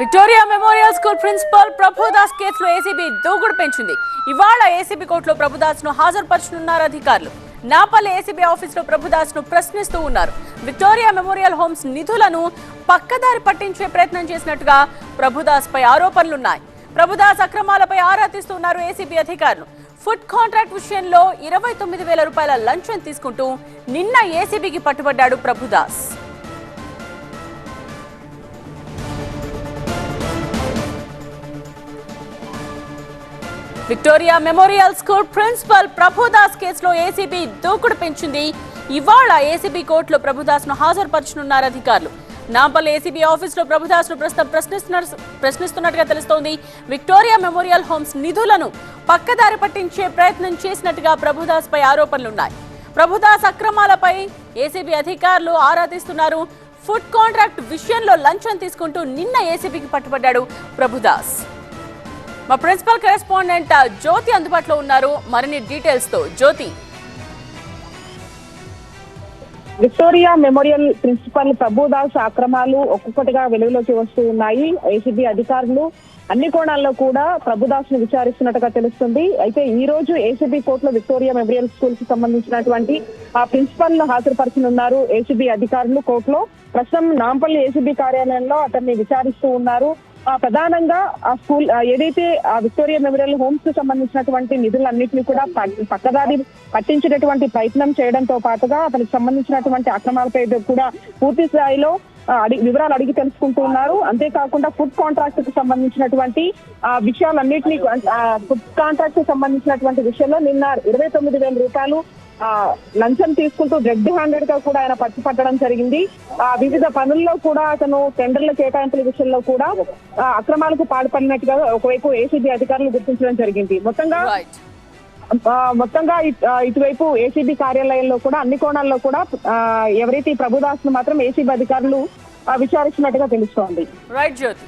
Victoria memorial school principal Prabhudas కేసులో ACB దూకుడు పెంచింది. ఇవాళ ఏసీబీ కోర్టులో ప్రభుదాస్ను హాజరుపరచనున్నారు అధికారులు. నాపల్లి ఏసీబీ ఆఫీసులో ప్రభుదాస్ను ప్రశ్నిస్తూ ఉన్నారు. విక్టోరియా మెమోరియల్ హోమ్స్ నిధులను పక్కదారి పట్టించే ప్రయత్నం చేసినట్టుగా ప్రభుదాస్ పై ఆరోపణలున్నాయి. ప్రభుదాస్ అక్రమాలపై ఆరా తీస్తున్నారు ఏసీబీ అధికారులు. ఫుడ్ కాంట్రాక్ట్ విషయంలో ఇరవై తొమ్మిది వేల రూపాయల లంచం తీసుకుంటూ నిన్న ఏసీబీకి పట్టుబడ్డాడు Prabhudas. Victoria memorial school principal Prabhudas కేసులో ఏసీబీ దూకుడు పెంచింది. ఇవాళ ఏసీబీ కోర్టులో ప్రభుదాస్ను హాజరుపరచనున్నారు అధికారులు. నాంపల్లి ఏసీబీ ఆఫీస్లో ప్రభుదాస్ను ప్రస్తుతం ప్రశ్నిస్తున్నారు ప్రశ్నిస్తున్నట్టుగా తెలుస్తోంది. విక్టోరియా మెమోరియల్ హోమ్స్ నిధులను పక్కదారి పట్టించే ప్రయత్నం చేసినట్టుగా ప్రభుదాస్ పై ఆరోపణలున్నాయి. ప్రభుదాస్ అక్రమాలపై ఏసీబీ అధికారులు ఆరాధిస్తున్నారు. ఫుడ్ కాంట్రాక్ట్ విషయంలో లంచం తీసుకుంటూ నిన్న ఏసీబీకి పట్టుబడ్డాడు ప్రభుదాస్. మా ప్రిన్సిపల్ కరెస్పాండెంట్ జ్యోతి అందుబాటులో ఉన్నారు. మరిన్ని డీటెయిల్స్తో Jyothi. Victoria memorial principal Prabhudas అక్రమాలు ఒక్కొక్కటిగా వెలుగులోకి వస్తూ ఉన్నాయి. ఏసీబీ అధికారులు అన్ని కోణాల్లో కూడా ప్రభుదాస్ను విచారిస్తున్నట్టుగా తెలుస్తుంది. అయితే ఈ రోజు ఏసీబీ కోర్టులో విక్టోరియా మెమోరియల్ స్కూల్కి సంబంధించినటువంటి ఆ ప్రిన్సిపల్ను హాజరుపరచనున్నారు ఏసీబీ అధికారులు. కోర్టులో ప్రస్తుతం నాంపల్లి ఏసీబీ కార్యాలయంలో అతన్ని విచారిస్తూ ఉన్నారు. ప్రధానంగా ఆ స్కూల్ ఏదైతే ఆ విక్టోరియా మెమోరియల్ హోమ్స్కు సంబంధించినటువంటి నిధులన్నింటినీ కూడా పక్కదారి పట్టించేటటువంటి ప్రయత్నం చేయడంతో పాటుగా అతనికి సంబంధించినటువంటి అక్రమాలపై కూడా పూర్తి స్థాయిలో అడిగి వివరాలు అడిగి తెలుసుకుంటూ ఉన్నారు. అంతేకాకుండా ఫుడ్ కాంట్రాక్ట్కు సంబంధించినటువంటి ఆ విషయాలన్నింటినీ ఆ, ఫుడ్ కాంట్రాక్ట్కు సంబంధించినటువంటి విషయంలో నిన్న ఇరవై తొమ్మిది వేల రూపాయలు లంచం తీసుకుంటూ రెడ్ హ్యాండెడ్గా కూడా ఆయన పట్టుపట్టడం జరిగింది. ఆ వివిధ పనుల్లో కూడా అతను టెండర్ల కేటాయింపుల విషయంలో కూడా అక్రమాలకు పాల్పడినట్టుగా ఒకవైపు ఏసీబీ అధికారులు గుర్తించడం జరిగింది. మొత్తంగా మొత్తంగా ఇటువైపు ఏసీబీ కార్యాలయంలో కూడా అన్ని కోణాల్లో కూడా ఎవరైతే ప్రభుదాస్ను మాత్రం ఏసీబీ అధికారులు విచారిస్తున్నట్టుగా తెలుస్తోంది. రైట్ జ్యోతి